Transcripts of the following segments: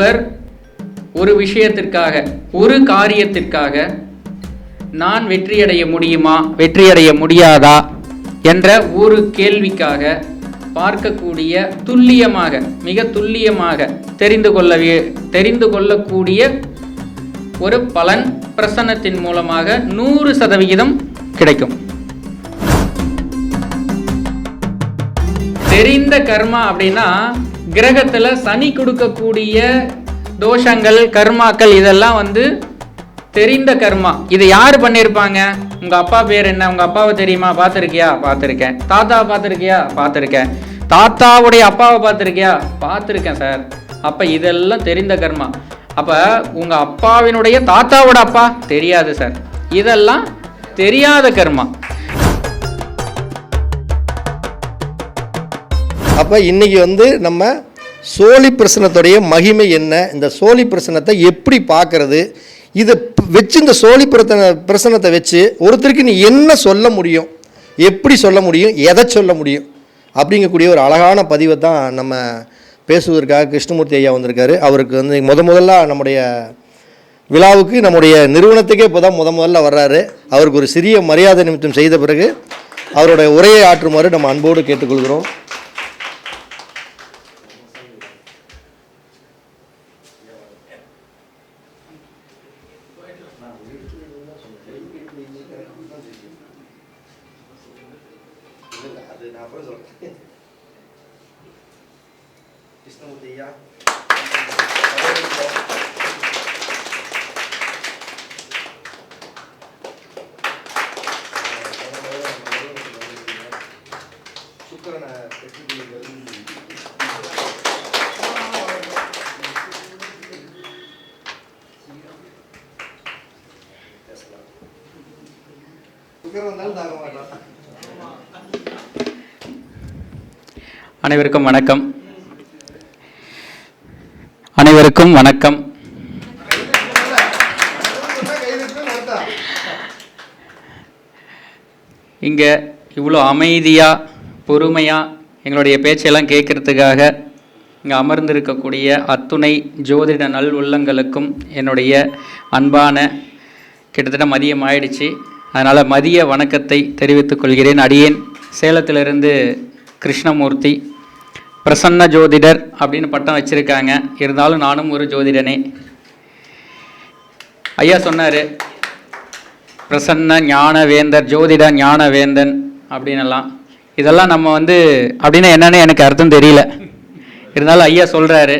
ஒருவர் ஒரு விஷயத்திற்காக ஒரு காரியத்திற்காக நான் வெற்றியடைய முடியுமா? வெற்றியடைய முடியாதா? என்ற ஒரு கேள்விக்காக பார்க்கக்கூடிய துல்லியமாக மிக துல்லியமாக தெரிந்து கொள்ள தெரிந்து கொள்ளக்கூடிய ஒரு பலன் பிரசன்னத்தின் மூலமாக நூறு சதவிகிதம் கிடைக்கும். தெரிந்த கர்மா அப்படின்னா கிரகத்தில் சனி கொடுக்கக்கூடிய தோஷங்கள் கர்மாக்கள் இதெல்லாம் வந்து தெரிந்த கர்மா. இதை யார் பண்ணியிருப்பாங்க உங்கள் அப்பா பேர் என்ன? உங்கள் அப்பாவை தெரியுமா? பார்த்துருக்கியா? பார்த்துருக்கேன். தாத்தாவை பார்த்துருக்கியா? பார்த்துருக்கேன். தாத்தாவுடைய அப்பாவை பார்த்துருக்கியா? பார்த்துருக்கேன் சார். அப்போ இதெல்லாம் தெரிந்த கர்மா. அப்போ உங்கள் அப்பாவினுடைய தாத்தாவோட அப்பா? தெரியாது சார். இதெல்லாம் தெரியாத கர்மா. அப்போ இன்னைக்கு வந்து நம்ம சோழி பிரசனத்துடைய மகிமை என்ன? இந்த சோழி பிரசனத்தை எப்படி பார்க்கறது? இதை வச்சு இந்த சோழி பிரத்தன பிரசனத்தை வச்சு ஒருத்தருக்கு நீ என்ன சொல்ல முடியும்? எப்படி சொல்ல முடியும்? எதை சொல்ல முடியும்? அப்படிங்கக்கூடிய ஒரு அழகான பதிவை தான் நம்ம பேசுவதற்காக கிருஷ்ணமூர்த்தி ஐயா வந்திருக்காரு. அவருக்கு வந்து முத முதல்ல நம்முடைய விழாவுக்கு நம்முடைய நிறுவனத்துக்கே இப்போ தான் முத முதல்ல வர்றாரு. அவருக்கு ஒரு சிறிய மரியாதை நிமித்தம் செய்த பிறகு அவருடைய உரையை ஆற்றுமாறு நம்ம அன்போடு கேட்டுக்கொள்கிறோம். கிருஷ்ணமூர்த்தி ஐயா சுக்கரனை சுக்கரன் அனைவருக்கும் வணக்கம். அனைவருக்கும் வணக்கம். இங்கே இவ்வளோ அமைதியாக பொறுமையாக எங்களுடைய பேச்செல்லாம் கேட்கறதுக்காக இங்கே அமர்ந்திருக்கக்கூடிய அத்துணை ஜோதிட நல் உள்ளங்களுக்கும் என்னுடைய அன்பான கிட்டத்தட்ட மதியம் ஆயிடுச்சு. அதனால் மதிய வணக்கத்தை தெரிவித்துக் கொள்கிறேன். அடியேன் சேலத்திலிருந்து கிருஷ்ணமூர்த்தி. பிரசன்ன ஜோதிடர் அப்படின்னு பட்டம் வச்சுருக்காங்க. இருந்தாலும் நானும் ஒரு ஜோதிடனே. ஐயா சொன்னார் பிரசன்ன ஞானவேந்தர் ஜோதிட ஞானவேந்தன் அப்படின்னெல்லாம் இதெல்லாம் நம்ம வந்து அப்படின்னா என்னன்னு எனக்கு அர்த்தம் தெரியல. இருந்தாலும் ஐயா சொல்கிறாரு.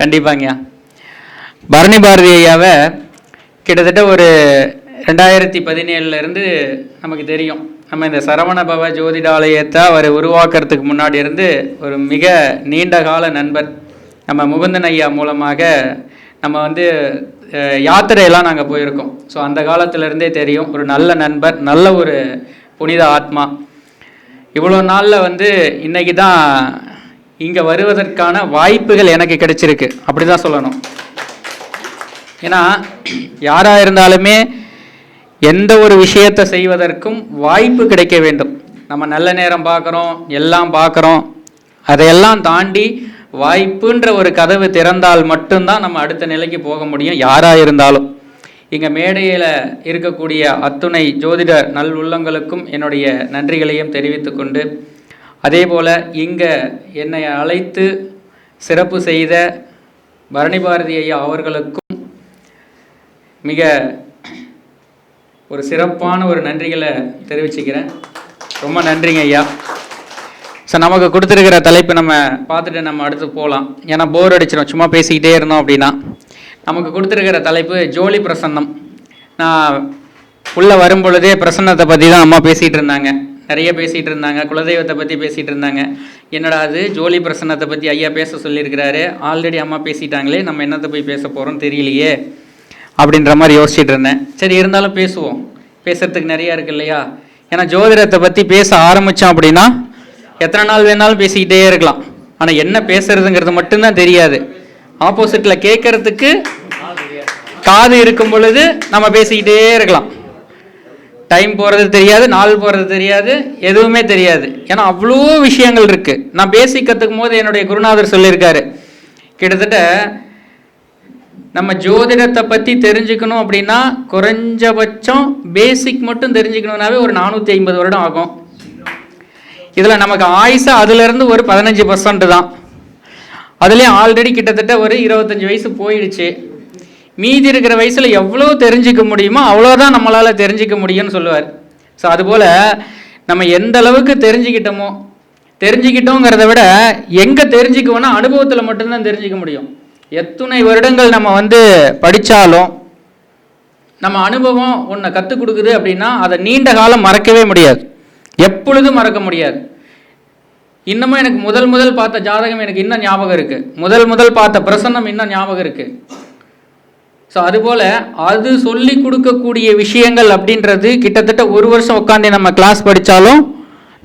கண்டிப்பாங்கய்யா பரணி பாரதி ஐயாவை கிட்டத்தட்ட ஒரு ரெண்டாயிரத்தி பதினேழுலேருந்து நமக்கு தெரியும். நம்ம இந்த சரவண பவ ஜோதிடாலயத்தை அவர் உருவாக்குறதுக்கு முன்னாடி இருந்து ஒரு மிக நீண்ட கால நண்பர். நம்ம முகுந்தன் ஐயா மூலமாக நம்ம வந்து யாத்திரையெல்லாம் நாங்கள் போயிருக்கோம். ஸோ அந்த காலத்திலேருந்தே தெரியும் ஒரு நல்ல நண்பர் நல்ல ஒரு புனித ஆத்மா. இவ்வளோ நாளில் வந்து இன்னைக்கு தான் இங்கே வருவதற்கான வாய்ப்புகள் எனக்கு கிடைச்சிருக்கு. அப்படி தான் சொல்லணும். ஏன்னா யாராக இருந்தாலுமே எந்த ஒரு விஷயத்தை செய்வதற்கும் வாய்ப்பு கிடைக்க வேண்டும். நம்ம நல்ல நேரம் பார்க்குறோம் எல்லாம் பார்க்குறோம். அதையெல்லாம் தாண்டி வாய்ப்புன்ற ஒரு கதவு திறந்தால் மட்டும்தான் நம்ம அடுத்த நிலைக்கு போக முடியும் யாராக இருந்தாலும். இங்கே மேடையில் இருக்கக்கூடிய அத்துணை ஜோதிட நல் உள்ளங்களுக்கும் என்னுடைய நன்றிகளையும் தெரிவித்துக்கொண்டு அதே போல் இங்கே என்னை அழைத்து சிறப்பு செய்த பரணி பாரதி ஐயா அவர்களுக்கும் மிக ஒரு சிறப்பான ஒரு நன்றிகளை தெரிவிச்சுக்கிறேன். ரொம்ப நன்றிங்க ஐயா. ஸோ நமக்கு கொடுத்துருக்கிற தலைப்பு நம்ம பார்த்துட்டு நம்ம அடுத்து போகலாம். ஏன்னா போர் அடிச்சிடும் சும்மா பேசிக்கிட்டே இருந்தோம் அப்படின்னா. நமக்கு கொடுத்துருக்கிற தலைப்பு ஜோலி பிரசன்னம். நான் உள்ளே வரும் பொழுதே பிரசன்னத்தை பற்றி தான் அம்மா பேசிகிட்டு இருந்தாங்க. நிறைய பேசிகிட்டு இருந்தாங்க. குலதெய்வத்தை பற்றி பேசிகிட்டு இருந்தாங்க. என்னடா அது? ஜோலி பிரசன்னத்தை பற்றி ஐயா பேச சொல்லியிருக்கிறாரு. ஆல்ரெடி அம்மா பேசிட்டாங்களே. நம்ம என்னத்தை போய் பேச போகிறோம் தெரியலையே. அப்படின்ற மாதிரி யோசிச்சுட்டு இருந்தேன். சரி இருந்தாலும் பேசுவோம். பேசுறதுக்கு நிறையா இருக்கு இல்லையா? ஏன்னா ஜோதிடத்தை பற்றி பேச ஆரம்பித்தோம் அப்படின்னா எத்தனை நாள் வேணாலும் பேசிக்கிட்டே இருக்கலாம். ஆனால் என்ன பேசுறதுங்கிறது மட்டும்தான் தெரியாது. ஆப்போசிட்டில் கேட்கறதுக்கு காது இருக்கும் பொழுது நம்ம பேசிக்கிட்டே இருக்கலாம். டைம் போகிறது தெரியாது நாள் போகிறது தெரியாது எதுவுமே தெரியாது. ஏன்னா அவ்வளோ விஷயங்கள் இருக்குது நான் பேசிக் கற்றுக்கும் போது என்னுடைய குருநாதர் சொல்லியிருக்காரு. கிட்டத்தட்ட நம்ம ஜோதிடத்தை பற்றி தெரிஞ்சுக்கணும் அப்படின்னா குறைஞ்சபட்சம் பேசிக் மட்டும் தெரிஞ்சுக்கணுன்னாவே ஒரு நானூற்றி ஐம்பது வருடம் ஆகும். இதில் நமக்கு ஆயுசு அதுலேருந்து ஒரு பதினஞ்சு பர்சன்ட் தான். அதுலேயும் ஆல்ரெடி கிட்டத்தட்ட ஒரு இருபத்தஞ்சி வயசு போயிடுச்சு. மீதி இருக்கிற வயசில் எவ்வளோ தெரிஞ்சுக்க முடியுமோ அவ்வளோதான் நம்மளால் தெரிஞ்சுக்க முடியும்னு சொல்லுவார். ஸோ அதுபோல் நம்ம எந்த அளவுக்கு தெரிஞ்சுக்கிட்டோமோ தெரிஞ்சுக்கிட்டோங்கிறத விட எங்கே தெரிஞ்சுக்குவோன்னா அனுபவத்தில் மட்டும்தான் தெரிஞ்சுக்க முடியும். எத்துணை வருடங்கள் நம்ம வந்து படித்தாலும் நம்ம அனுபவம் ஒன்றை கற்றுக் கொடுக்குது அப்படின்னா அதை நீண்ட காலம் மறக்கவே முடியாது. எப்பொழுதும் மறக்க முடியாது. இன்னமும் எனக்கு முதல் முதல் பார்த்த ஜாதகம் எனக்கு இன்னும் ஞாபகம் இருக்குது முதல் முதல் பார்த்த பிரசன்னம் இன்னும் ஞாபகம் இருக்குது ஸோ அதுபோல் அது சொல்லி கொடுக்கக்கூடிய விஷயங்கள் அப்படின்றது கிட்டத்தட்ட ஒரு வருஷம் உட்காந்து நம்ம கிளாஸ் படித்தாலும்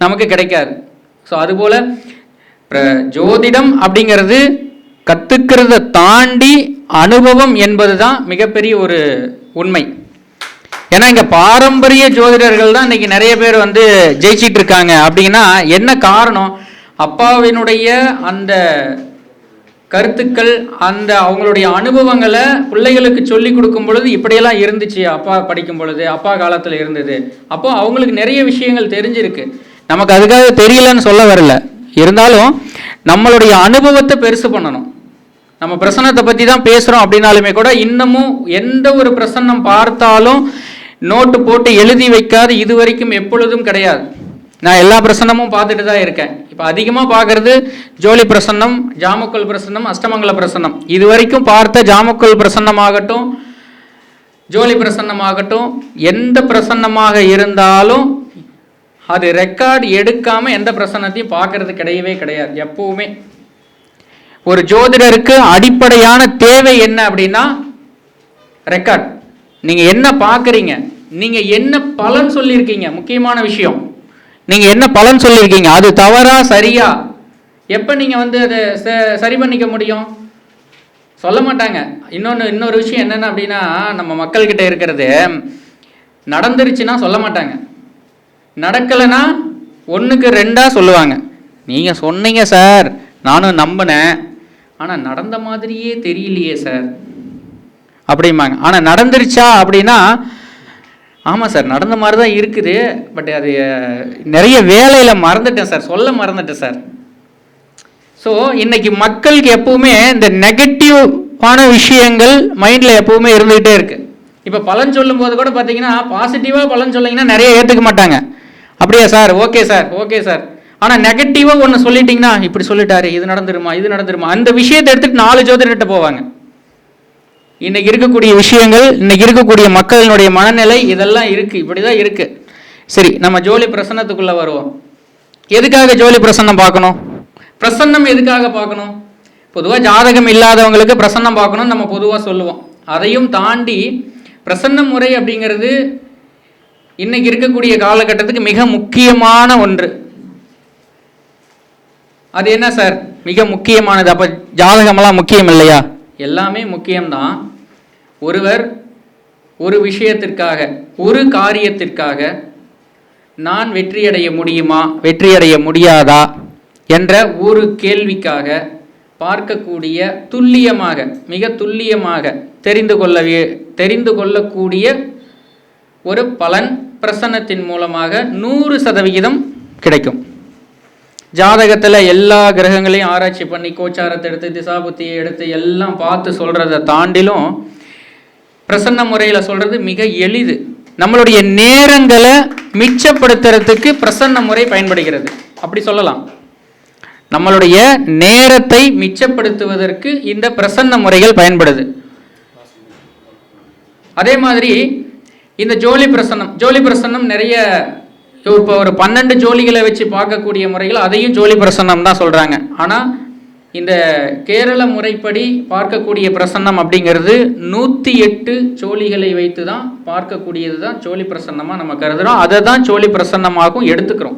நமக்கு கிடைக்காது. ஸோ அதுபோல் ஜோதிடம் அப்படிங்கிறது கற்றுக்கிறத தாண்டி அனுபவம் என்பது தான் மிகப்பெரிய ஒரு உண்மை. ஏன்னா இங்கே பாரம்பரிய ஜோதிடர்கள் தான் இன்னைக்கு நிறைய பேர் வந்து ஜெயிச்சிட்டு இருக்காங்க. அப்படின்னா என்ன காரணம்? அப்பாவினுடைய அந்த கருத்துக்கள் அந்த அவங்களுடைய அனுபவங்களை பிள்ளைகளுக்கு சொல்லி கொடுக்கும் பொழுது இப்படியெல்லாம் இருந்துச்சு. அப்பா படிக்கும் பொழுது அப்பா காலத்தில் இருந்தது. அப்போ அவங்களுக்கு நிறைய விஷயங்கள் தெரிஞ்சிருக்கு. நமக்கு அதுக்காக தெரியலன்னு சொல்ல வரல. இருந்தாலும் நம்மளுடைய அனுபவத்தை பெருசு பண்ணணும். நம்ம பிரசன்னத்தை பற்றி தான் பேசுகிறோம் அப்படின்னாலுமே கூட இன்னமும் எந்த ஒரு பிரசன்னம் பார்த்தாலும் நோட்டு போட்டு எழுதி வைக்காது இது வரைக்கும் எப்பொழுதும் கிடையாது. நான் எல்லா பிரசன்னமும் பார்த்துட்டு தான் இருக்கேன். இப்போ அதிகமாக பார்க்கறது ஜோலி பிரசன்னம் ஜாமக்கல் பிரசன்னம் அஷ்டமங்கல பிரசன்னம். இது வரைக்கும் பார்த்த ஜாமக்கல் பிரசன்னமாகட்டும் ஜோலி பிரசன்னமாகட்டும் எந்த பிரசன்னமாக இருந்தாலும் அது ரெக்கார்டு எடுக்காமல் எந்த பிரசன்னத்தையும் பார்க்கறது கிடையவே கிடையாது. எப்பவுமே. ஒரு ஜோதிடருக்கு அடிப்படையான தேவை என்ன அப்படின்னா ரெக்கார்ட் நீங்க என்ன பார்க்குறீங்க? நீங்க என்ன பலன் சொல்லியிருக்கீங்க? முக்கியமான விஷயம். நீங்க என்ன பலன் சொல்லியிருக்கீங்க? அது தவறா சரியா? எப்போ நீங்க வந்து அதை ச- சரி பண்ணிக்க முடியும்? சொல்ல மாட்டாங்க. இன்னொன்று இன்னொரு விஷயம் என்னென்ன அப்படின்னா நம்ம மக்கள்கிட்ட இருக்கிறது நடந்துருச்சுன்னா சொல்ல மாட்டாங்க. நடக்கலைன்னா ஒன்றுக்கு ரெண்டாக சொல்லுவாங்க. நீங்கள் சொன்னீங்க சார். நானும் நம்பினேன். ஆனால் நடந்த மாதிரியே தெரியலையே சார் அப்படிம்பாங்க. ஆனால் நடந்துருச்சா அப்படின்னா ஆமாம் சார் நடந்த மாதிரி தான் இருக்குது. பட் அது நிறைய வேலையில் மறந்துட்டேன் சார் சொல்ல மறந்துட்டேன் சார் ஸோ இன்னைக்கு மக்களுக்கு எப்பவுமே இந்த நெகட்டிவான விஷயங்கள் மைண்டில் எப்பவுமே இருந்துகிட்டே இருக்கு. இப்போ பலன் சொல்லும் போது கூட பார்த்தீங்கன்னா பாசிட்டிவாக பலன் சொல்லிங்கன்னா நிறைய ஏற்றுக்க மாட்டாங்க. அப்படியா sir okay sir okay sir ஆனால் நெகட்டிவாக ஒன்று சொல்லிட்டீங்கன்னா இப்படி சொல்லிட்டாரு இது நடந்துருமா இது நடந்துருமா? அந்த விஷயத்தை எடுத்துட்டு நாலு ஜோதிடர்கிட்ட போவாங்க. இன்னைக்கு இருக்கக்கூடிய விஷயங்கள் இன்னைக்கு இருக்கக்கூடிய மக்களினுடைய மனநிலை இதெல்லாம் இருக்குது இப்படி தான் இருக்குது சரி நம்ம ஜோலி பிரசன்னத்துக்குள்ளே வருவோம். எதுக்காக ஜோலி பிரசன்னம் பார்க்கணும்? பிரசன்னம் எதுக்காக பார்க்கணும்? பொதுவாக ஜாதகம் இல்லாதவங்களுக்கு பிரசன்னம் பார்க்கணும்னு நம்ம பொதுவாக சொல்லுவோம். அதையும் தாண்டி பிரசன்ன முறை அப்படிங்கிறது இன்னைக்கு இருக்கக்கூடிய காலகட்டத்துக்கு மிக முக்கியமான ஒன்று. அது என்ன சார்? மிக முக்கியமானது. அப்போ ஜாதகமெல்லாம் முக்கியம் இல்லையா? எல்லாமே முக்கியம்தான். ஒருவர் ஒரு விஷயத்திற்காக ஒரு காரியத்திற்காக நான் வெற்றியடைய முடியுமா? வெற்றியடைய முடியாதா? என்ற ஒரு கேள்விக்காக பார்க்கக்கூடிய துல்லியமாக மிக துல்லியமாக தெரிந்து கொள்ள தெரிந்து கொள்ளக்கூடிய ஒரு பலன் பிரசன்னத்தின் மூலமாக நூறு சதவிகிதம் கிடைக்கும். ஜாதகத்தில் எல்லா கிரகங்களையும் ஆராய்ச்சி பண்ணி கோச்சாரத்தை எடுத்து திசாபுத்தியை எடுத்து எல்லாம் பார்த்து சொல்கிறத தாண்டிலும் பிரசன்ன முறையில் சொல்கிறது மிக எளிது. நம்மளுடைய நேரங்களை மிச்சப்படுத்துறதுக்கு பிரசன்ன முறை பயன்படுகிறது. அப்படி சொல்லலாம். நம்மளுடைய நேரத்தை மிச்சப்படுத்துவதற்கு இந்த பிரசன்ன முறைகள் பயன்படுது. அதே மாதிரி இந்த ஜோலி பிரசன்னம் ஜோலி பிரசன்னம் நிறைய ஸோ இப்போ ஒரு பன்னெண்டு ஜோலிகளை வச்சு பார்க்கக்கூடிய முறைகள் அதையும் ஜோலி பிரசன்னம் தான் சொல்கிறாங்க ஆனால் இந்த கேரள முறைப்படி பார்க்கக்கூடிய பிரசன்னம் அப்படிங்கிறது நூற்றி எட்டு ஜோலிகளை வைத்து தான் பார்க்கக்கூடியது தான் ஜோலி பிரசன்னமாக நம்ம கருதுகிறோம் அதை தான் ஜோலி பிரசன்னமாகவும் எடுத்துக்கிறோம்.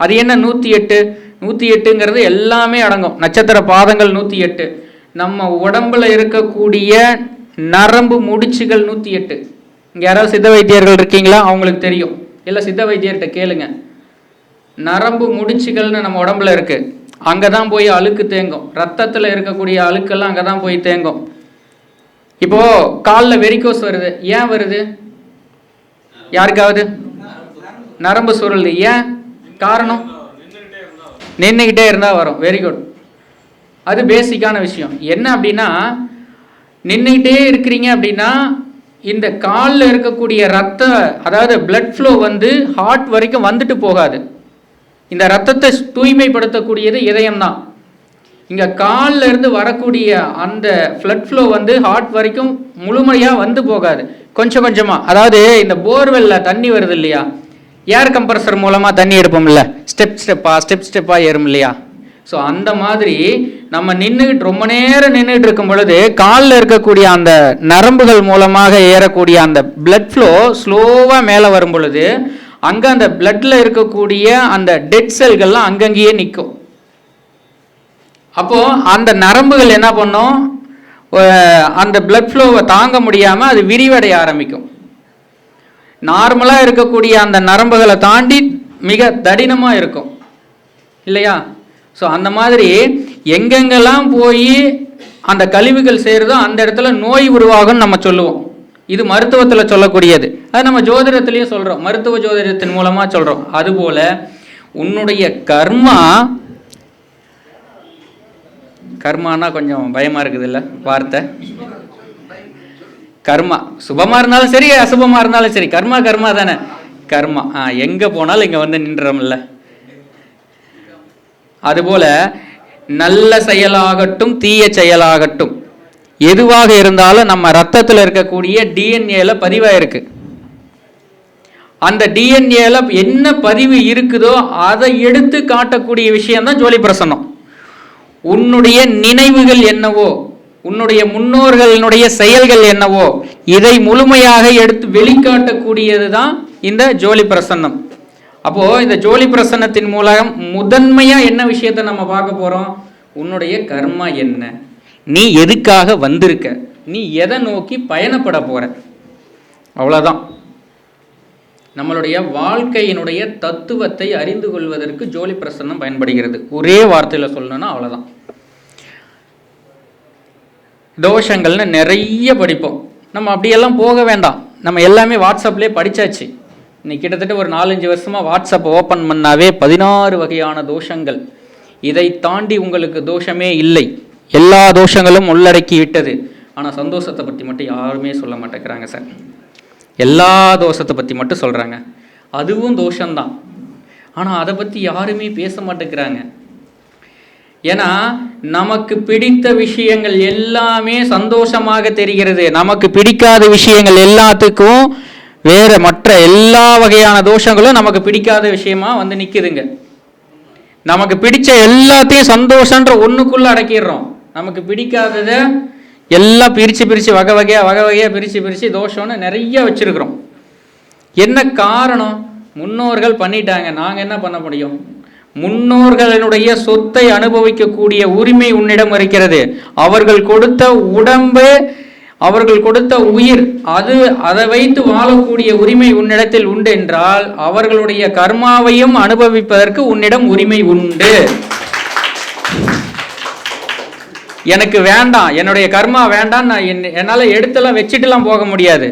அது என்ன நூற்றி எட்டு? நூற்றி எட்டுங்கிறது எல்லாமே அடங்கும். நட்சத்திர பாதங்கள் நூற்றி எட்டு. நம்ம உடம்பில் இருக்கக்கூடிய நரம்பு முடிச்சுகள் நூற்றி எட்டு. இங்கே யாராவது சித்த வைத்தியர்கள் இருக்கீங்களா? அவங்களுக்கு தெரியும். இல்லை சித்த வைத்தியர்கிட்ட கேளுங்க. நரம்பு முடிச்சுகள்னு நம்ம உடம்புல இருக்கு. அங்கே தான் போய் அழுக்கு தேங்கும். ரத்தத்தில் இருக்கக்கூடிய அழுக்கெல்லாம் அங்கே தான் போய் தேங்கும். இப்போ காலில் வெறிக்கோஸ் வருது. ஏன் வருது? யாருக்காவது? நரம்பு சுருள் ஏன்? காரணம்? நின்றுக்கிட்டே இருந்தால் வரும். வெரி குட் அது பேசிக்கான விஷயம். என்ன அப்படின்னா நின்றுக்கிட்டே இருக்கிறீங்க அப்படின்னா இந்த காலில் இருக்கக்கூடிய ரத்த அதாவது பிளட் ஃப்ளோ வந்து ஹார்ட் வரைக்கும் வந்துட்டு போகாது. இந்த ரத்தத்தை தூய்மைப்படுத்தக்கூடியது இதயம்தான். இங்கே காலில் இருந்து வரக்கூடிய அந்த ஃப்ளட் ஃப்ளோ வந்து ஹார்ட் வரைக்கும் முழுமையாக வந்து போகாது. கொஞ்சம் கொஞ்சமாக அதாவது இந்த போர்வெல்ல தண்ணி வருது இல்லையா? ஏர் கம்ப்ரஸர் மூலமாக தண்ணி எடுப்போம்ல. ஸ்டெப் ஸ்டெப்பாக ஸ்டெப் ஸ்டெப்பாக ஏறும் இல்லையா? ஸோ அந்த மாதிரி நம்ம நின்றுக்கிட்டு ரொம்ப நேரம் நின்றுட்டு இருக்கும் பொழுது காலில் இருக்கக்கூடிய அந்த நரம்புகள் மூலமாக ஏறக்கூடிய அந்த பிளட் ஃப்ளோ ஸ்லோவாக மேலே வரும் பொழுது அங்கே அந்த பிளட்டில் இருக்கக்கூடிய அந்த டெட் செல்கள்லாம் அங்கங்கேயே நிற்கும் அப்போது அந்த நரம்புகள் என்ன பண்ணும்? அந்த பிளட் ஃப்ளோவை தாங்க முடியாமல் அது விரிவடைய ஆரம்பிக்கும். நார்மலாக இருக்கக்கூடிய அந்த நரம்புகளை தாண்டி மிக தடினமாக இருக்கும். இல்லையா? ஸோ அந்த மாதிரி எங்கெங்கெல்லாம் போய் அந்த கழிவுகள் செய்கிறதோ அந்த இடத்துல நோய் உருவாகும்னு நம்ம சொல்லுவோம். இது மருத்துவத்தில் சொல்லக்கூடியது. அது நம்ம ஜோதிடத்துலேயும் சொல்கிறோம் மருத்துவ ஜோதிடத்தின் மூலமாக சொல்கிறோம் அதுபோல் உன்னுடைய கர்மா கர்மானா கொஞ்சம் பயமாக இருக்குது இல்லை வார்த்தை? கர்மா. சுபமாக இருந்தாலும் சரி அசுபமாக இருந்தாலும் சரி. கர்மா கர்மா தானே. கர்மா. ஆ எங்கே போனாலும் இங்கே வந்து நின்றோம்ல. அதுபோல நல்ல செயலாகட்டும் தீய செயலாகட்டும். எதுவாக இருந்தாலும் நம்ம ரத்தத்தில் இருக்கக்கூடிய டிஎன்ஏல பதிவாயிருக்கு. அந்த டிஎன்ஏல என்ன பதிவு இருக்குதோ அதை எடுத்து காட்டக்கூடிய விஷயம்தான் ஜோலி பிரசன்னம் உன்னுடைய நினைவுகள் என்னவோ உன்னுடைய முன்னோர்களினுடைய செயல்கள் என்னவோ இதை முழுமையாக எடுத்து வெளிக்காட்டக்கூடியது தான் இந்த ஜோலி பிரசன்னம் அப்போ இந்த ஜோலி பிரசன்னத்தின் மூலம் முதன்மையா என்ன விஷயத்த நம்ம பார்க்க போறோம்? உன்னுடைய கர்மா என்ன? நீ எதுக்காக வந்திருக்க? நீ எதை நோக்கி பயணப்பட போற? அவ்வளோதான் நம்மளுடைய வாழ்க்கையினுடைய தத்துவத்தை அறிந்து கொள்வதற்கு ஜோலி பிரசன்னம் பயன்படுகிறது. ஒரே வார்த்தையில் சொல்லணும்னா அவ்வளோதான் தோஷங்கள்னு நிறைய படிப்போம். நம்ம அப்படியெல்லாம் போக வேண்டாம். நம்ம எல்லாமே வாட்ஸ்அப்லேயே படிச்சாச்சு. இன்னைக்கு கிட்டத்தட்ட ஒரு நாலஞ்சு வருஷமாக வாட்ஸ்அப் ஓப்பன் பண்ணாவே பதினாறு வகையான தோஷங்கள். இதை தாண்டி உங்களுக்கு தோஷமே இல்லை. எல்லா தோஷங்களும் உள்ளடக்கி விட்டது. ஆனால் சந்தோஷத்தை பற்றி மட்டும் யாருமே சொல்ல மாட்டேங்கிறாங்க சார். எல்லா தோஷத்தை பற்றி மட்டும் சொல்கிறாங்க அதுவும் தோஷம்தான். ஆனால் அதை பற்றி யாருமே பேச மாட்டேங்கிறாங்க. ஏன்னா நமக்கு பிடித்த விஷயங்கள் எல்லாமே சந்தோஷமாக தெரிகிறது. நமக்கு பிடிக்காத விஷயங்கள் எல்லாத்துக்கும் வேற மற்ற எல்லா வகையான தோஷங்களும் நமக்கு பிடிக்காத விஷயமா வந்து நிற்குதுங்க நமக்கு பிடிச்ச எல்லாத்தையும் சந்தோஷன்ற ஒண்ணுக்குள்ள அடக்கிடுறோம். நமக்கு பிடிக்காதத எல்லாம் பிரித்து பிரித்து வகை வகையாக வகை வகையாக பிரித்து பிரித்து தோஷம்னு நிறைய வச்சிருக்கிறோம். என்ன காரணம்? முன்னோர்கள் பண்ணிட்டாங்க. நாங்கள் என்ன பண்ண முடியும்? முன்னோர்களினுடைய சொத்தை அனுபவிக்கக்கூடிய உரிமை உன்னிடம் இருக்கிறது. அவர்கள் கொடுத்த உடம்பு அவர்கள் கொடுத்த உயிர் அது அதை வைத்து வாழக்கூடிய உரிமை உன்னிடத்தில் உண்டு என்றால் அவர்களுடைய கர்மாவையும் அனுபவிப்பதற்கு உன்னிடம் உரிமை உண்டு. எனக்கு வேண்டாம் என்னுடைய கர்மா வேண்டாம் நான் என் என்னால் எடுத்தெல்லாம் வச்சுட்டுலாம் போக முடியாது.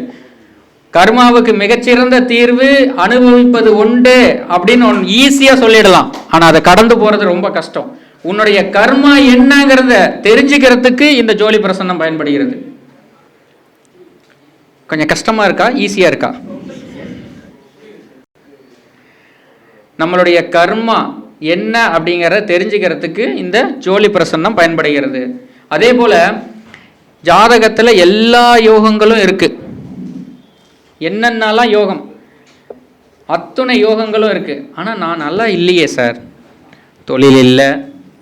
கர்மாவுக்கு மிகச்சிறந்த தீர்வு அனுபவிப்பது உண்டு அப்படின்னு ஒன்று ஈஸியாக சொல்லிடலாம். ஆனால் அதை கடந்து போகிறது ரொம்ப கஷ்டம். உன்னுடைய கர்மா என்னங்கிறத தெரிஞ்சுக்கிறதுக்கு இந்த ஜோலி பிரசன்னம் பயன்படுகிறது. கொஞ்சம் கஷ்டமா இருக்கா? ஈஸியா இருக்கா? நம்மளுடைய கர்மா என்ன அப்படிங்கிறத தெரிஞ்சுக்கிறதுக்கு இந்த ஜோலி பிரசன்னம் பயன்படுகிறது. அதே போல ஜாதகத்துல எல்லா யோகங்களும் இருக்கு. என்னென்னலாம் யோகம்? அத்துணை யோகங்களும் இருக்கு. ஆனா நான் நல்லா இல்லையே சார். தொழில் இல்லை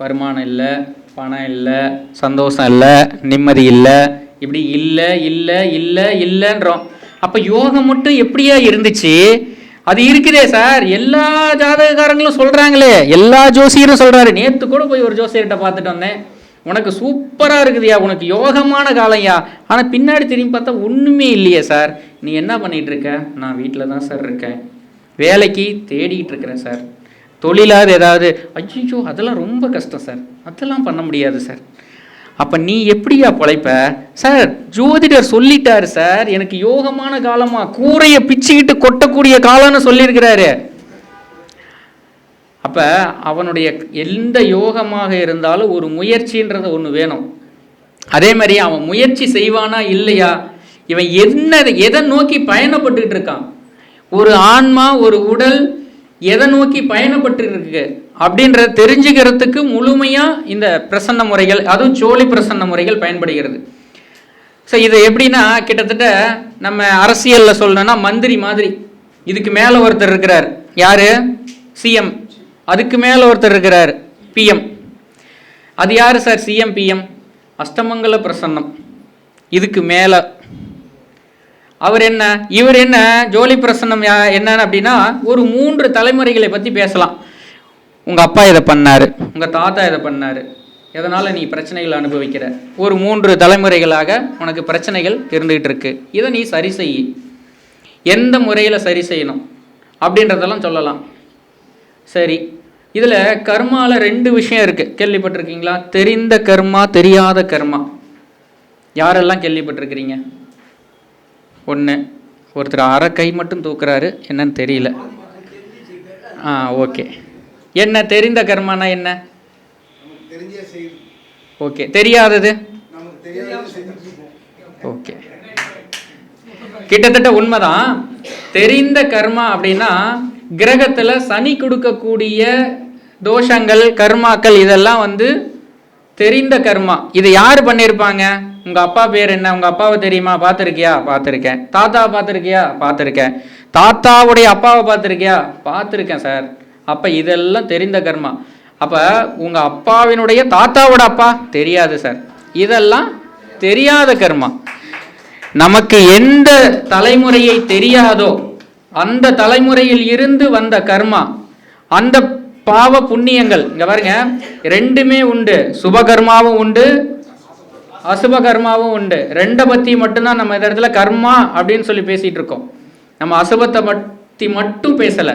வருமானம் இல்லை பணம் இல்லை சந்தோஷம் இல்லை நிம்மதி இல்லை இப்படி இல்லை இல்லை இல்லை இல்லைன்றோம். அப்போ யோகம் மட்டும் எப்படியா இருந்துச்சு? அது இருக்குதே சார். எல்லா ஜாதகக்காரங்களும் சொல்கிறாங்களே எல்லா ஜோசியரும் சொல்கிறாரு நேற்று கூட போய் ஒரு ஜோசியர்கிட்ட பார்த்துட்டு வந்தேன். உனக்கு சூப்பராக இருக்குதுயா உனக்கு யோகமான காலம்யா ஆனால் பின்னாடி திரும்பி பார்த்தா ஒன்றுமே இல்லையே சார். நீ என்ன பண்ணிகிட்டு இருக்க? நான் வீட்டில் தான் சார் இருக்கேன். வேலைக்கு தேடிட்டு இருக்கிறேன் சார். தொழிலாவது ஏதாவது. ஐயோ அதெல்லாம் ரொம்ப கஷ்டம் சார். அதெல்லாம் பண்ண முடியாது சார். அப்போ நீ எப்படியா பொழைப்ப? சார் ஜோதிடர் சொல்லிட்டாரு சார் எனக்கு யோகமான காலமா கூரையை பிச்சுக்கிட்டு கொட்டக்கூடிய காலம்னு சொல்லியிருக்கிறாரு. அப்போ அவனுடைய எந்த யோகமாக இருந்தாலும் ஒரு முயற்சின்றது ஒன்று வேணும். அதே மாதிரி அவன் முயற்சி செய்வானா இல்லையா? இவன் என்ன எதை நோக்கி பயணப்பட்டுக்கிட்டு இருக்கான்? ஒரு ஆன்மா ஒரு உடல் எதை நோக்கி பயணப்பட்டு இருக்கு? அப்படின்றத தெரிஞ்சுக்கிறதுக்கு முழுமையாக இந்த பிரசன்ன முறைகள் அதுவும் சோழி பிரசன்ன முறைகள் பயன்படுகிறது. ஸோ இது எப்படின்னா கிட்டத்தட்ட நம்ம அரசியலில் சொல்லணும்னா மந்திரி மாதிரி. இதுக்கு மேலே ஒருத்தர் இருக்கிறார். யார்? சிஎம் அதுக்கு மேலே ஒருத்தர் இருக்கிறார். பிஎம் அது யார் சார்? சிஎம் பிஎம் அஷ்டமங்கல பிரசன்னம். இதுக்கு மேலே. அவர் என்ன? இவர் என்ன? ஜோலி பிரசன்னம் யா என்னன்னு அப்படின்னா ஒரு மூன்று தலைமுறைகளை பற்றி பேசலாம். உங்கள் அப்பா இதை பண்ணார். உங்கள் தாத்தா இதை பண்ணார். எதனால் நீ பிரச்சனைகள் அனுபவிக்கிற? ஒரு மூன்று தலைமுறைகளாக உனக்கு பிரச்சனைகள் இருந்துகிட்டு இருக்கு. இதை நீ சரி செய். எந்த முறையில் சரி செய்யணும்? அப்படின்றதெல்லாம் சொல்லலாம். சரி. இதில் கர்மாவில் ரெண்டு விஷயம் இருக்குது கேள்விப்பட்டிருக்கீங்களா? தெரிந்த கர்மா தெரியாத கர்மா. யாரெல்லாம் கேள்விப்பட்டிருக்கிறீங்க? ஒன்று ஒருத்தர் அரை கை மட்டும் தூக்குறாரு. என்னன்னு தெரியல. ஆ ஓகே. என்ன தெரிந்த கர்மானா என்ன? ஓகே தெரியாதது? ஓகே. கிட்டத்தட்ட உண்மைதான். தெரிந்த கர்மா அப்படின்னா கிரகத்தில் சனி கொடுக்கக்கூடிய தோஷங்கள் கர்மாக்கள் இதெல்லாம் வந்து தெரிந்த கர்மா. இது யார் பண்ணியிருப்பாங்க உங்க அப்பா பேர் என்ன? உங்க அப்பாவை தெரியுமா? பார்த்துருக்கியா? பார்த்துருக்கேன். தாத்தாவை பார்த்துருக்கியா? பார்த்துருக்கேன். தாத்தாவுடைய அப்பாவை பார்த்துருக்கியா? பார்த்துருக்கேன் சார். அப்போ இதெல்லாம் தெரிந்த கர்மா. அப்போ உங்கள் அப்பாவினுடைய தாத்தாவோட அப்பா? தெரியாது சார் இதெல்லாம் தெரியாத கர்மா. நமக்கு எந்த தலைமுறையை தெரியாதோ அந்த தலைமுறையில் இருந்து வந்த கர்மா அந்த பாவ புண்ணியங்கள். இங்கே பாருங்க ரெண்டுமே உண்டு. சுபகர்மாவும் உண்டு அசுப கர்மாவும் உண்டு. ரெண்டை பற்றி மட்டும்தான் நம்ம இந்த இடத்துல கர்மா அப்படின்னு சொல்லி பேசிகிட்டு இருக்கோம். நம்ம அசுபத்தை பற்றி மட்டும் பேசலை.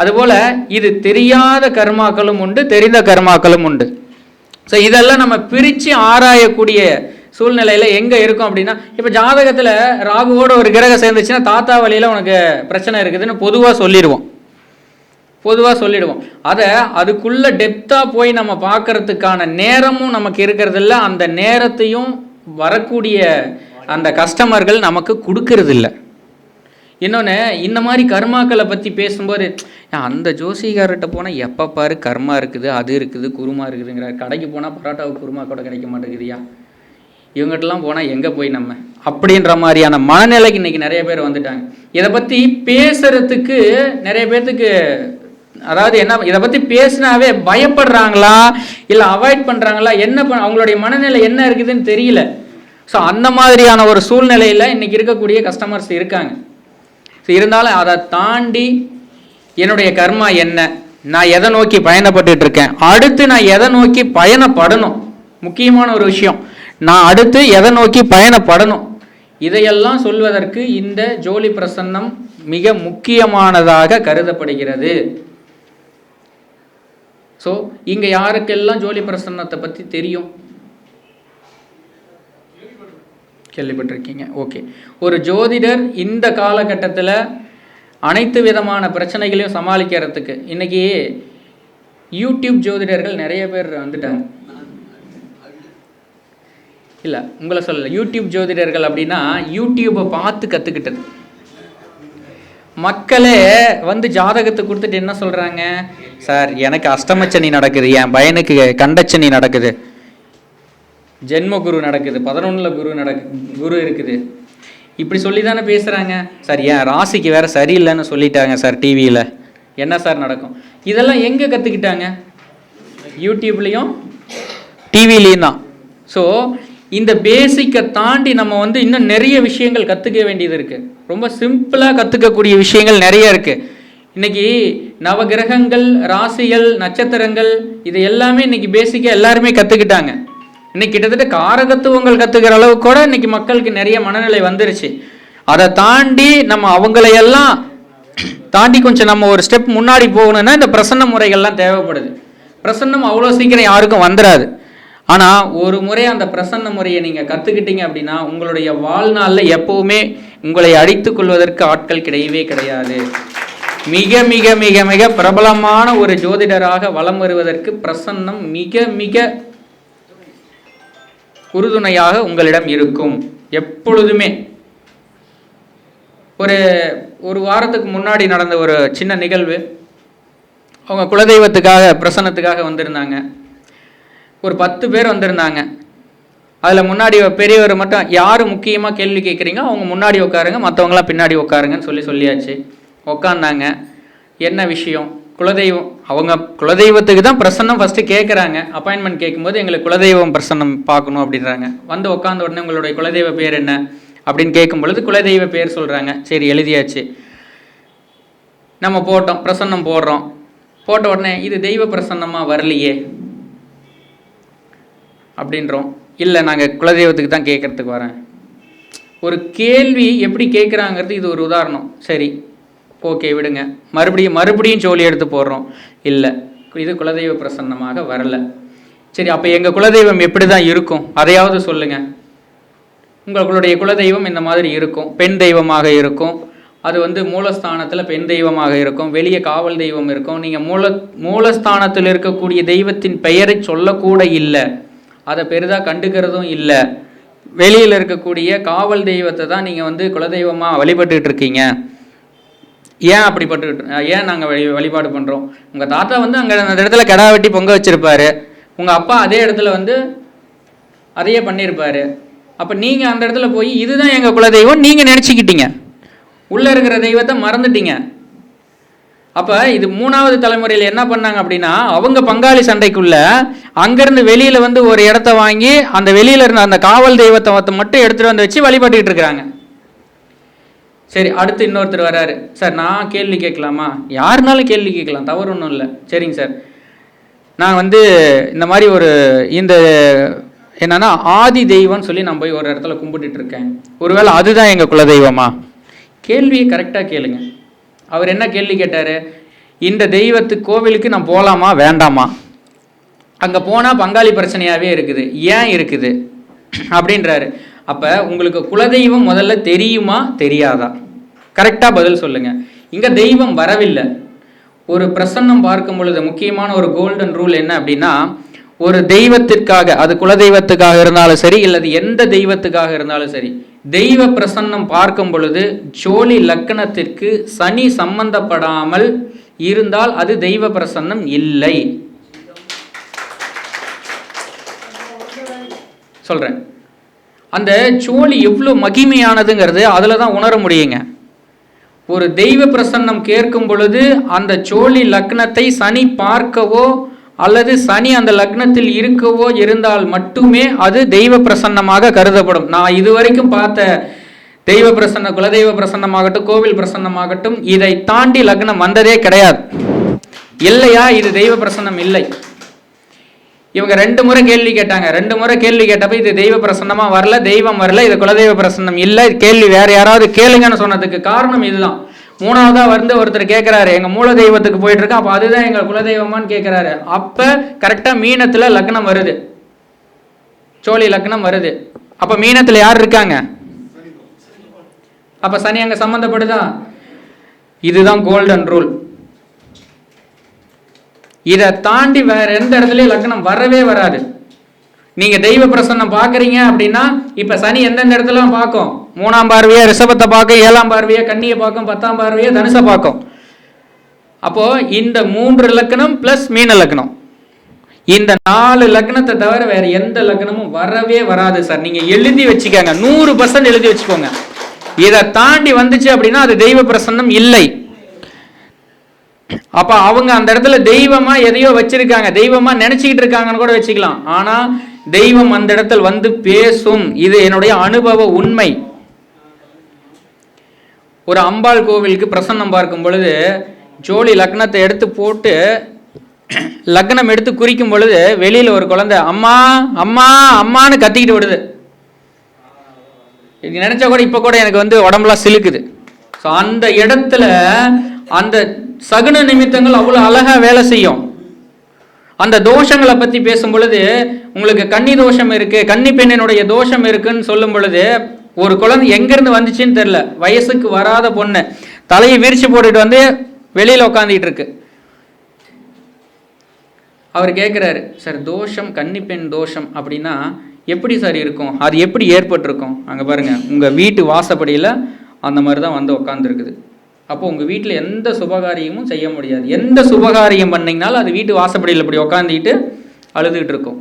அதுபோல இது தெரியாத கர்மாக்களும் உண்டு தெரிந்த கர்மாக்களும் உண்டு. ஸோ இதெல்லாம் நம்ம பிரித்து ஆராயக்கூடிய சூழ்நிலையில் எங்கே இருக்கும் அப்படின்னா இப்போ ஜாதகத்தில் ராகுவோட ஒரு கிரகம் சேர்ந்துச்சுன்னா தாத்தா வழியில் உனக்கு பிரச்சனை இருக்குதுன்னு பொதுவாக சொல்லிடுவோம். பொதுவாக சொல்லிடுவோம். அதை அதுக்குள்ள டெப்த்தாக போய் நம்ம பார்க்கறதுக்கான நேரமும் நமக்கு இருக்கிறதில்ல. அந்த நேரத்தையும் வரக்கூடிய அந்த கஸ்டமர்கள் நமக்கு கொடுக்கறதில்லை. இன்னொன்று இந்த மாதிரி கர்மாக்களை பற்றி பேசும்போது அந்த ஜோசிகார்கிட்ட போனால் எப்போ பாரு கர்மா இருக்குது அது இருக்குது குருமா இருக்குதுங்கிறார். கடைக்கு போனால் பரோட்டாவுக்கு குருமா கூட கிடைக்க மாட்டேங்குதுயா இவங்ககிட்டலாம் போனால் எங்கே போய் நம்ம? அப்படின்ற மாதிரியான மனநிலைக்கு இன்றைக்கி நிறைய பேர் வந்துட்டாங்க. இதை பற்றி பேசுறதுக்கு நிறைய பேர்த்துக்கு அதாவது என்ன இதை பற்றி பேசினாவே பயப்படுறாங்களா? இல்லை அவாய்ட் பண்ணுறாங்களா என்ன பண்ண அவங்களுடைய மனநிலை என்ன இருக்குதுன்னு தெரியல. ஸோ அந்த மாதிரியான ஒரு சூழ்நிலையில் இன்றைக்கி இருக்கக்கூடிய கஸ்டமர்ஸ் இருக்காங்க. ஸோ இருந்தாலும் அதை தாண்டி என்னுடைய கர்மா என்ன? நான் எதை நோக்கி பயணப்பட்டு இருக்கேன் அடுத்து நான் எதை நோக்கி பயணப்படணும்? முக்கியமான ஒரு விஷயம். நான் அடுத்து எதை நோக்கி பயணப்படணும்? இதையெல்லாம் சொல்வதற்கு இந்த ஜோலி பிரசன்னம் மிக முக்கியமானதாக கருதப்படுகிறது. ஸோ இங்கே யாருக்கெல்லாம் ஜோலி பிரசன்னத்தை பற்றி தெரியும்? கேள்விப்பட்டிருக்கீங்க. ஓகே ஒரு ஜோதிடர் இந்த காலகட்டத்தில் அனைத்து விதமான பிரச்சனைகளையும் சமாளிக்கிறதுக்கு இன்னைக்கு யூடியூப் ஜோதிடர்கள் நிறைய பேர் வந்துட்டாங்க. இல்லை உங்களை சொல்லல. யூடியூப் ஜோதிடர்கள் அப்படின்னா யூடியூப்பை பார்த்து கற்றுக்கிட்டது மக்களே வந்து ஜாதகத்தை கொடுத்துட்டு என்ன சொல்கிறாங்க சார் எனக்கு அஷ்டமச்சனி நடக்குது. என் பையனுக்கு கண்டச்சனி நடக்குது. ஜென்ம குரு நடக்குது பதினொன்றில் குரு நடக்கு குரு இருக்குது. இப்படி சொல்லி தானே பேசுகிறாங்க சார் ஏன் ராசிக்கு வேற சரியில்லைன்னு சொல்லிட்டாங்க சார் டிவியில் என்ன சார் நடக்கும்? இதெல்லாம் எங்கே கற்றுக்கிட்டாங்க யூடியூப்லேயும் டிவிலையும் தான். ஸோ இந்த பேசிக்கை தாண்டி நம்ம வந்து இன்னும் நிறைய விஷயங்கள் கற்றுக்க வேண்டியது இருக்குது ரொம்ப சிம்பிளாக கற்றுக்கக்கூடிய விஷயங்கள் நிறைய இருக்குது இன்றைக்கி நவகிரகங்கள் ராசிகள் நட்சத்திரங்கள் இது எல்லாமே இன்றைக்கி பேசிக்காக எல்லாருமே கற்றுக்கிட்டாங்க இன்னைக்கு கிட்டத்தட்ட காரகத்துவங்கள் கற்றுக்கிற அளவு கூட இன்னைக்கு மக்களுக்கு நிறைய மனநிலை வந்துருச்சு. அதை தாண்டி நம்ம அவங்களையெல்லாம் தாண்டி கொஞ்சம் நம்ம ஒரு ஸ்டெப் முன்னாடி போகணும்னா இந்த பிரசன்ன முறைகள்லாம் தேவைப்படுது. பிரசன்னம் அவ்வளோ சீக்கிரம் யாருக்கும் வந்துடாது ஆனால் ஒரு முறை அந்த பிரசன்ன முறையை நீங்கள் கற்றுக்கிட்டீங்க அப்படின்னா உங்களுடைய வாழ்நாளில் எப்போவுமே உங்களை அழித்து கொள்வதற்கு ஆட்கள் கிடையவே கிடையாது. மிக மிக மிக மிக பிரபலமான ஒரு ஜோதிடராக வலம் வருவதற்கு பிரசன்னம் மிக மிக உறுதுணையாக உங்களிடம் இருக்கும். எப்பொழுதுமே. ஒரு ஒரு வாரத்துக்கு முன்னாடி நடந்த ஒரு சின்ன நிகழ்வு. அவங்க குலதெய்வத்துக்காக பிரசன்னத்துக்காக வந்திருந்தாங்க. ஒரு பத்து பேர் வந்திருந்தாங்க. அதில் முன்னாடி பெரியவர் மட்டும் யார் முக்கியமாக கேள்வி கேட்குறீங்க அவங்க முன்னாடி உட்காருங்க மற்றவங்களாம் பின்னாடி உட்காருங்கன்னு சொல்லி சொல்லியாச்சு. உட்காந்தாங்க. என்ன விஷயம்? குலதெய்வம். அவங்க குலதெய்வத்துக்கு தான் பிரசன்னம் ஃபஸ்ட்டு கேட்குறாங்க அப்பாயின்மெண்ட் கேட்கும்போது எங்களுக்கு குலதெய்வம் பிரசன்னம் பார்க்கணும் அப்படின்றாங்க. வந்து உட்காந்த உடனே உங்களுடைய குலதெய்வ பேர் என்ன அப்படின்னு கேட்கும் பொழுது குலதெய்வ பேர் சொல்கிறாங்க சரி எழுதியாச்சு. நம்ம போட்டோம் பிரசன்னம் போடுறோம். போட்ட உடனே இது தெய்வ பிரசன்னமாக வரலையே அப்படின்றோம். இல்லை நாங்கள் குலதெய்வத்துக்கு தான் கேட்குறதுக்கு வரேன். ஒரு கேள்வி எப்படி கேட்குறாங்கிறது இது ஒரு உதாரணம். சரி ஓகே விடுங்க. மறுபடியும் மறுபடியும் சோழி எடுத்து போடுறோம். இல்லை. இது குலதெய்வ பிரசன்னமாக வரலை. சரி அப்போ எங்கள் குலதெய்வம் எப்படி தான் இருக்கும்? அதையாவது சொல்லுங்கள் உங்களுடைய குலதெய்வம் இந்த மாதிரி இருக்கும். பெண் தெய்வமாக இருக்கும். அது வந்து மூலஸ்தானத்தில் பெண் தெய்வமாக இருக்கும். வெளியே காவல் தெய்வம் இருக்கும். நீங்கள் மூல மூலஸ்தானத்தில் இருக்கக்கூடிய தெய்வத்தின் பெயரை சொல்லக்கூட இல்லை. அதை பெரிதாக கண்டுக்கிறதும் இல்லை. வெளியில் இருக்கக்கூடிய காவல் தெய்வத்தை தான் நீங்கள் வந்து குலதெய்வமாக வழிபட்டுக்கிட்டு இருக்கீங்க. ஏன் அப்படி பட்டுக்கிட்டு ஏன் நாங்கள் வழி வழிபாடு பண்ணுறோம் உங்கள் தாத்தா வந்து அங்கே அந்த இடத்துல கிடா வெட்டி பொங்க வச்சுருப்பாரு. உங்கள் அப்பா அதே இடத்துல வந்து அதையே பண்ணியிருப்பாரு அப்போ நீங்கள் அந்த இடத்துல போய் இதுதான் எங்கள் குலதெய்வம் நீங்கள் நினச்சிக்கிட்டீங்க. உள்ளே இருக்கிற தெய்வத்தை மறந்துட்டீங்க. அப்போ இது மூணாவது தலைமுறையில் என்ன பண்ணாங்க அப்படின்னா அவங்க பங்காளி சண்டைக்குள்ள அங்கேருந்து வெளியில் வந்து ஒரு இடத்த வாங்கி அந்த வெளியில் இருந்த அந்த காவல் தெய்வத்தை மட்டும் எடுத்துகிட்டு வந்து வச்சு வழிபட்டுக்கிட்டு இருக்கிறாங்க. சரி அடுத்து இன்னொருத்தர் வராரு. சார் நான் கேள்வி கேட்கலாமா? யாருனாலும் கேள்வி கேட்கலாம் தவறு ஒன்றும் இல்லை. சரிங்க சார். நான் வந்து இந்த மாதிரி ஒரு இந்த என்னன்னா ஆதி தெய்வம்னு சொல்லி நான் போய் ஒரு இடத்துல கும்பிட்டுட்டு இருக்கேன். ஒருவேளை அதுதான் எங்கள் குலதெய்வமா? கேள்வியை கரெக்டாக கேளுங்க. அவர் என்ன கேள்வி கேட்டார்? இந்த தெய்வத்து கோவிலுக்கு நான் போகலாமா வேண்டாமா? அங்கே போனால் பங்காளி பிரச்சனையாகவே இருக்குது. ஏன் இருக்குது? அப்படின்றாரு. அப்போ உங்களுக்கு குலதெய்வம் முதல்ல தெரியுமா? தெரியாதா? கரெக்டாக பதில் சொல்லுங்கள் இங்கே தெய்வம் வரவில்லை. ஒரு பிரசன்னம் பார்க்கும் பொழுது முக்கியமான ஒரு கோல்டன் ரூல் என்ன அப்படின்னா ஒரு தெய்வத்திற்காக அது குலதெய்வத்துக்காக இருந்தாலும் சரி இல்லது எந்த தெய்வத்துக்காக இருந்தாலும் சரி தெய்வ பிரசன்னம் பார்க்கும் பொழுது ஜோலி லக்கணத்திற்கு சனி சம்பந்தப்படாமல் இருந்தால் அது தெய்வ பிரசன்னம் இல்லை. சொல்கிறேன் அந்த சோழி எவ்வளோ மகிமையானதுங்கிறது அதில் தான் உணர முடியுங்க. ஒரு தெய்வ பிரசன்னம் கேட்கும் பொழுது அந்த சோழி லக்னத்தை சனி பார்க்கவோ அல்லது சனி அந்த லக்னத்தில் இருக்கவோ இருந்தால் மட்டுமே அது தெய்வ பிரசன்னமாக கருதப்படும். நான் இதுவரைக்கும் பார்த்த தெய்வ பிரசன்ன குலதெய்வ பிரசன்னமாகட்டும் கோவில் பிரசன்னமாகட்டும் இதை தாண்டி லக்னம் வந்ததே கிடையாது. இல்லையா இது தெய்வ பிரசன்னம் இல்லை. இவங்க ரெண்டு முறை கேள்வி கேட்டாங்க. ரெண்டு முறை கேள்வி கேட்டப்ப இது தெய்வ பிரசன்னமா வரல தெய்வம் வரல இது குலதெய்வ பிரசன்னம் இல்லை கேள்வி வேற யாராவது கேளுங்கன்னு சொன்னதுக்கு காரணம் இதுதான். மூணாவதா வந்து ஒருத்தர் கேட்கிறாரு எங்க மூல தெய்வத்துக்கு போயிட்டு இருக்கோம் அப்ப அதுதான் எங்க குலதெய்வமான்னு கேட்கிறாரு அப்ப கரெக்டா மீனத்துல லக்னம் வருது. சோழி லக்னம் வருது. அப்ப மீனத்துல யார் இருக்காங்க? அப்ப சனி அங்க சம்மந்தப்படுதா இதுதான் கோல்டன் ரூல் இதை தாண்டி வேற எந்த இடத்துலயும் லக்னம் வரவே வராது. நீங்க தெய்வ பிரசன்னம் பாக்குறீங்க அப்படின்னா இப்ப சனி எந்தெந்த இடத்துல பார்க்கும்? மூணாம் பார்வையா ரிஷபத்தை பார்க்கும் ஏழாம் பார்வையா கண்ணியை பார்க்கும் பத்தாம் பார்வையா தனுசை பார்க்கும். அப்போ இந்த மூன்று லக்னம் பிளஸ் மீன லக்னம் இந்த நாலு லக்னத்தை தவிர வேற எந்த லக்னமும் வரவே வராது சார். நீங்க எழுதி வச்சுக்கோங்க. நூறு பர்சன்ட் எழுதி வச்சுக்கோங்க. இதை தாண்டி வந்துச்சு அப்படின்னா அது தெய்வ பிரசன்னம் இல்லை. அப்போ அவங்க அந்த இடத்துல தெய்வமா எதையோ வச்சிருக்காங்க. தெய்வமா நினைச்சுக்கிட்டு இருக்காங்கன்னு கூட வச்சுக்கலாம். ஆனா தெய்வம் அந்த இடத்துல வந்து பேசும். இது என்னுடைய அனுபவ உண்மை. ஒரு அம்பாள் கோவிலுக்கு பிரசன்னம் பார்க்கும் பொழுது ஜோலி லக்னத்தை எடுத்து போட்டு லக்னம் எடுத்து குறிக்கும் பொழுது வெளியில ஒரு குழந்தை அம்மா அம்மா அம்மான்னு கத்திக்கிட்டு விடுது இது நினைச்சா கூட இப்போ கூட எனக்கு வந்து உடம்புலாம் சிலுக்குது. ஸோ அந்த இடத்துல அந்த சகுன நிமித்தங்கள் அவ்வளோ அழகாக வேலை செய்யும். அந்த தோஷங்களை பற்றி பேசும் பொழுது உங்களுக்கு கன்னி தோஷம் இருக்குது கன்னி பெண்ணினுடைய தோஷம் இருக்குன்னு சொல்லும் பொழுது ஒரு குழந்தை எங்கேருந்து வந்துச்சுன்னு தெரியல. வயசுக்கு வராத பொண்ணு. தலையை விரிச்சு போட்டுட்டு வந்து வெளியில் உட்காந்துட்டு இருக்கு. அவர் கேட்குறாரு சார் தோஷம் கன்னிப்பெண் தோஷம் அப்படின்னா எப்படி சார் இருக்கும்? அது எப்படி ஏற்பட்டிருக்கும்? அங்கே பாருங்கள் உங்கள் வீட்டு வாசப்படியில் அந்த மாதிரி தான் வந்து உட்காந்துருக்குது அப்போ உங்கள் வீட்டில் எந்த சுபகாரியமும் செய்ய முடியாது. எந்த சுபகாரியம் பண்ணீங்கனாலும் அது வீட்டு வாசப்படியில் இப்படி உட்காந்துக்கிட்டு அழுதுகிட்டு இருக்கும்.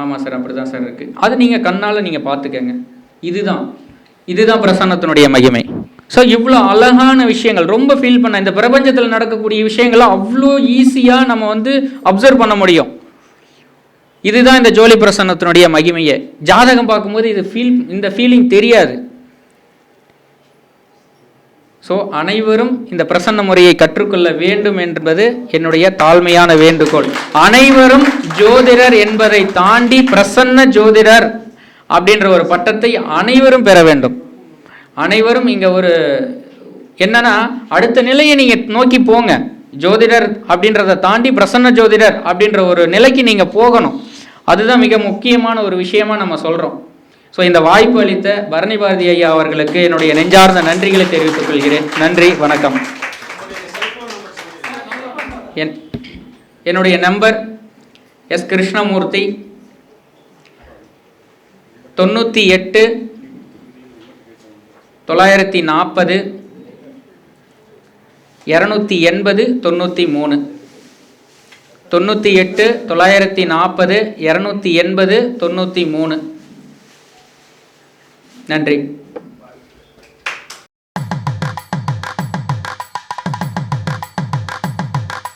ஆமாம் சார் அப்படி தான் சார் இருக்குது அது நீங்கள் கண்ணால் நீங்கள் பார்த்துக்கங்க. இதுதான். இதுதான் பிரசன்னத்தினுடைய மகிமை. ஸோ இவ்வளோ அழகான விஷயங்கள் ரொம்ப ஃபீல் பண்ண இந்த பிரபஞ்சத்தில் நடக்கக்கூடிய விஷயங்களை அவ்வளோ ஈஸியாக நம்ம வந்து அப்சர்வ் பண்ண முடியும். இதுதான் இந்த ஜோலி பிரசன்னத்தினுடைய மகிமையை. ஜாதகம் பார்க்கும்போது இது ஃபீல் இந்த ஃபீலிங் தெரியாது. ஸோ அனைவரும் இந்த பிரசன்ன முறையை கற்றுக்கொள்ள வேண்டும் என்பது என்னுடைய தாழ்மையான வேண்டுகோள். அனைவரும் ஜோதிடர் என்பதை தாண்டி பிரசன்ன ஜோதிடர் அப்படின்ற ஒரு பட்டத்தை அனைவரும் பெற வேண்டும். அனைவரும் இங்கே ஒரு என்னன்னா அடுத்த நிலையை நீங்கள் நோக்கி போங்க. ஜோதிடர் அப்படின்றத தாண்டி பிரசன்ன ஜோதிடர் அப்படின்ற ஒரு நிலைக்கு நீங்கள் போகணும். அதுதான் மிக முக்கியமான ஒரு விஷயமா நம்ம சொல்கிறோம் ஸோ இந்த வாய்ப்பு அளித்த பரணி பாரதி ஐயா அவர்களுக்கு என்னுடைய நெஞ்சார்ந்த நன்றிகளை தெரிவித்துக் கொள்கிறேன். நன்றி வணக்கம். என் என்னுடைய நம்பர் எஸ். கிருஷ்ணமூர்த்தி. தொண்ணூற்றி எட்டு தொள்ளாயிரத்தி நாற்பது இரநூத்தி எண்பது தொண்ணூற்றி மூணு. தொண்ணூற்றி எட்டு தொள்ளாயிரத்தி நாற்பது இரநூத்தி எண்பது தொண்ணூற்றி மூணு. நன்றி.